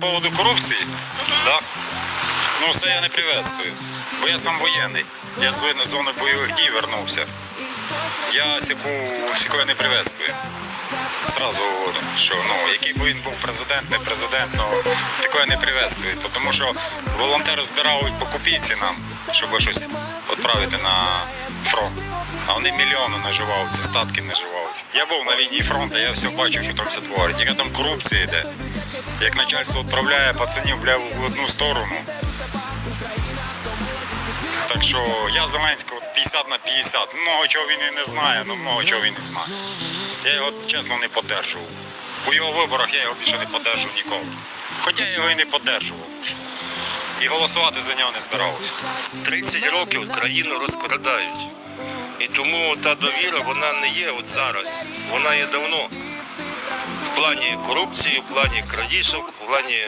По поводу корупції, да? ну все я не приветствую. Бо я сам воєнний. Я з зони- бойових дій вернувся. Я сяку, сяку я не приветствую. Сразу говорю, що ну, який би він був президент, не президент, ну такое не приветствує. Тому що волонтери збирають по копійці нам, щоб щось відправити на фронт. А вони мільйони наживають, це статки наживають. Я був на лінії фронту, я все бачив, що там все творить. Яка там корупція йде. Як начальство відправляє пацанів бля, в одну сторону. Так що я Зеленського 50 на 50. Много чого він і не знає, але много чого він не знає. Я його чесно не подержував. У його виборах я його більше не подержу ніколи. Хоча я його і не подержував. І голосувати за нього не збирався. 30 років країну розкрадають. І тому та довіра вона не є от зараз. Вона є давно. В плані корупції, в плані крадіжок, в плані